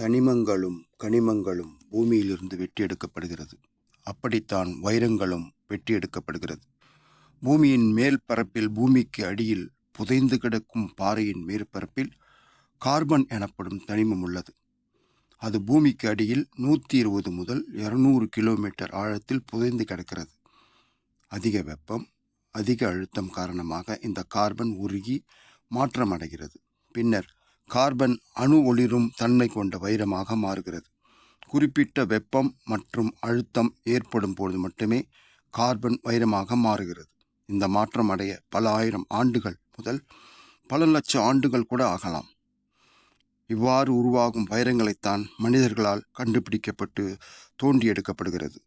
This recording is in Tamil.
தனிமங்களும் கனிமங்களும் பூமியிலிருந்து வெட்டி எடுக்கப்படுகிறது அப்படித்தான் வைரங்களும் வெட்டி எடுக்கப்படுகிறது பூமியின் மேல் பரப்பில் பூமிக்கு அடியில் புதைந்து கிடக்கும் பாறையின் மேற்பரப்பில் கார்பன் எனப்படும் தனிமம் உள்ளது. அது பூமிக்கு அடியில் நூற்றி இருபது முதல் இருநூறு கிலோமீட்டர் ஆழத்தில் புதைந்து கிடக்கிறது. அதிக வெப்பம் அதிக அழுத்தம் காரணமாக இந்த கார்பன் உருகி மாற்றமடைகிறது. பின்னர் கார்பன் அணு ஒளிரும் தன்மை கொண்ட வைரமாக மாறுகிறது. குறிப்பிட்ட வெப்பம் மற்றும் அழுத்தம் ஏற்படும் பொழுது மட்டுமே கார்பன் வைரமாக மாறுகிறது. இந்த மாற்றம் அடைய பல ஆயிரம் ஆண்டுகள் முதல் பல லட்சம் ஆண்டுகள் கூட ஆகலாம். இவ்வாறு உருவாகும் வைரங்களைத்தான் மனிதர்களால் கண்டுபிடிக்கப்பட்டு தோண்டி எடுக்கப்படுகிறது